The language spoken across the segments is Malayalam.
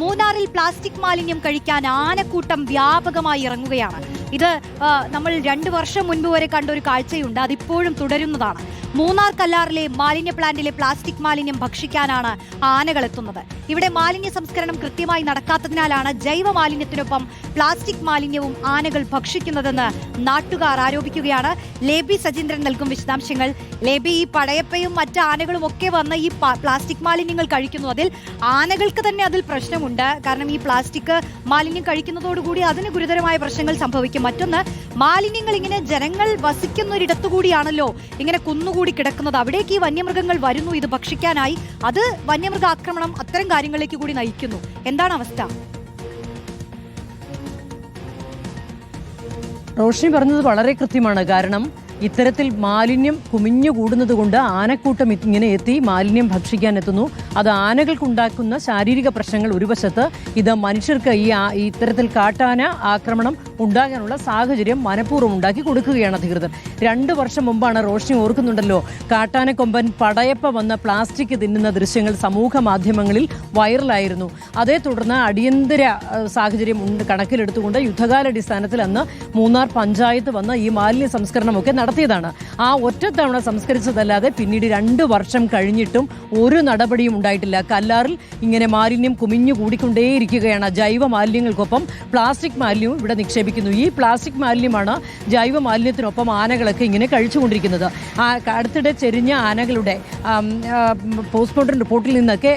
മൂന്നാറിൽ പ്ലാസ്റ്റിക് മാലിന്യം കഴിക്കാൻ ആനക്കൂട്ടം വ്യാപകമായി ഇറങ്ങുകയാണ്. ഇത് നമ്മൾ രണ്ടു വർഷം മുൻപ് വരെ കണ്ട ഒരു കാഴ്ചയുണ്ട്. അതിപ്പോഴും തുടരുന്നതാണ്. മൂന്നാർ കല്ലാറിലെ മാലിന്യ പ്ലാന്റിലെ പ്ലാസ്റ്റിക് മാലിന്യം ഭക്ഷിക്കാനാണ് ആനകൾ എത്തുന്നത് ഇവിടെ മാലിന്യ സംസ്കരണം കൃത്യമായി നടക്കാത്തതിനാലാണ് ജൈവ മാലിന്യത്തിനൊപ്പം പ്ലാസ്റ്റിക് മാലിന്യവും ആനകൾ ഭക്ഷിക്കുന്നതെന്ന് നാട്ടുകാർ ആരോപിക്കുകയാണ്. ലേബി സജീന്ദ്രൻ നൽകും വിശദാംശങ്ങൾ. ലേബി ഈ പടയപ്പയും മറ്റ് ആനകളും ഒക്കെ വന്ന് ഈ പ്ലാസ്റ്റിക് മാലിന്യങ്ങൾ കഴിക്കുന്നു. അതിൽ ആനകൾക്ക് തന്നെ അതിൽ പ്രശ്നമുണ്ട്. കാരണം ഈ പ്ലാസ്റ്റിക് മാലിന്യം കഴിക്കുന്നതോടുകൂടി അതിന് ഗുരുതരമായ പ്രശ്നങ്ങൾ സംഭവിക്കും മറ്റൊന്ന് മാലിന്യങ്ങൾ ഇങ്ങനെ ജനങ്ങൾ വസിക്കുന്ന ഒരിടത്തു കൂടിയാണല്ലോ ഇങ്ങനെ കുന്നുകൂടി കിടക്കുന്നത്. അവിടേക്ക് ഈ വന്യമൃഗങ്ങൾ വരുന്നു ഇത് ഭക്ഷിക്കാനായി. അത് വന്യമൃഗ ആക്രമണം അത്തരം കാര്യങ്ങളിലേക്ക് കൂടി നയിക്കുന്നു. എന്താണ് അവസ്ഥ? റോഷിനി പറഞ്ഞത് വളരെ കൃത്യമാണ്. കാരണം ഇത്തരത്തിൽ മാലിന്യം കുമിഞ്ഞു കൂടുന്നത് കൊണ്ട് ആനക്കൂട്ടം ഇങ്ങനെ എത്തി മാലിന്യം ഭക്ഷിക്കാൻ എത്തുന്നു. അത് ആനകൾക്കുണ്ടാക്കുന്ന ശാരീരിക പ്രശ്നങ്ങൾ ഒരു വശത്ത്. ഇത് മനുഷ്യർക്ക് ഈ ഇത്തരത്തിൽ കാട്ടാന ആക്രമണം ഉണ്ടാകാനുള്ള സാഹചര്യം മനഃപൂർവം ഉണ്ടാക്കി കൊടുക്കുകയാണ് അധികൃതർ. രണ്ട് വർഷം മുമ്പാണ് റോഷ്നി ഓർക്കുന്നുണ്ടല്ലോ. കാട്ടാനക്കൊമ്പൻ പടയപ്പ വന്ന പ്ലാസ്റ്റിക് തിന്നുന്ന ദൃശ്യങ്ങൾ സമൂഹ മാധ്യമങ്ങളിൽ വൈറലായിരുന്നു. അതേ തുടർന്ന് അടിയന്തര സാഹചര്യം കണക്കിലെടുത്തുകൊണ്ട് യുദ്ധകാലാടിസ്ഥാനത്തിൽ അന്ന് മൂന്നാർ പഞ്ചായത്ത് വന്ന് ഈ മാലിന്യ സംസ്കരണമൊക്കെ നടത്തിയതാണ്. ആ ഒറ്റത്തവണ സംസ്കരിച്ചതല്ലാതെ പിന്നീട് രണ്ട് വർഷം കഴിഞ്ഞിട്ടും ഒരു നടപടിയും ഉണ്ടായിട്ടില്ല. കല്ലാറിൽ ഇങ്ങനെ മാലിന്യം കുമിഞ്ഞു കൂടിക്കൊണ്ടേയിരിക്കുകയാണ് ജൈവ മാലിന്യങ്ങൾക്കൊപ്പം പ്ലാസ്റ്റിക് മാലിന്യവും ഇവിടെ നിക്ഷേപിക്കുന്നു ഈ പ്ലാസ്റ്റിക് മാലിന്യമാണ് ജൈവ മാലിന്യത്തിനൊപ്പം ആനകളൊക്കെ ഇങ്ങനെ കഴിച്ചുകൊണ്ടിരിക്കുന്നത്. ആ അടുത്തിടെ ചെരിഞ്ഞ ആനകളുടെ പോസ്റ്റ്മോർട്ടം റിപ്പോർട്ടിൽ നിന്നൊക്കെ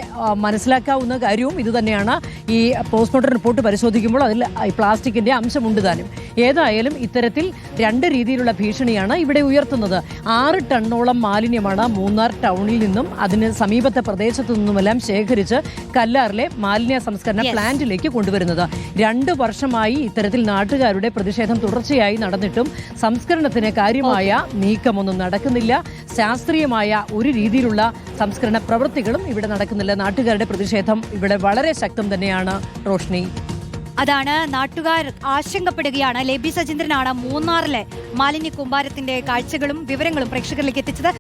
മനസ്സിലാക്കാവുന്ന കാര്യവും ഇതുതന്നെയാണ്. ഈ പോസ്റ്റ്മോർട്ടം റിപ്പോർട്ട് പരിശോധിക്കുമ്പോൾ അതിൽ ഈ പ്ലാസ്റ്റിക്കിന്റെ അംശമുണ്ട് താനും. ഏതായാലും ഇത്തരത്തിൽ രണ്ട് രീതിയിലുള്ള ഭീഷണിയാണ് ഇവിടെ ഉയർത്തുന്നത്. ആറ് ടണ്ണോളം മാലിന്യമാണ് മൂന്നാർ ടൗണിൽ നിന്നും അതിന് സമീപത്തെ പ്രദേശത്തു നിന്നുമെല്ലാം ശേഖരിച്ച് കല്ലാറിലെ മാലിന്യ സംസ്കരണ പ്ലാന്റിലേക്ക് കൊണ്ടുവരുന്നത്. രണ്ട് വർഷമായി ഇത്തരത്തിൽ നാട്ടുകാരുടെ പ്രതിഷേധം തുടർച്ചയായി നടന്നിട്ടും സംസ്കരണത്തിന് കാര്യമായ നീക്കമൊന്നും നടക്കുന്നില്ല. ശാസ്ത്രീയമായ ഒരു രീതിയിലുള്ള സംസ്കരണ പ്രവൃത്തികളും ഇവിടെ നടക്കുന്നില്ല. നാട്ടുകാരുടെ പ്രതിഷേധം ഇവിടെ വളരെ ശക്തം തന്നെയാണ് റോഷ്നി. അതാണ് നാട്ടുകാർ ആശങ്കപ്പെടുകയാണ്. ലബി സജീന്ദ്രനാണ് മൂന്നാറിലെ മാലിന്യ കൂമ്പാരത്തിന്റെ കാഴ്ചകളും വിവരങ്ങളും പ്രേക്ഷകരിലേക്ക് എത്തിച്ചത്.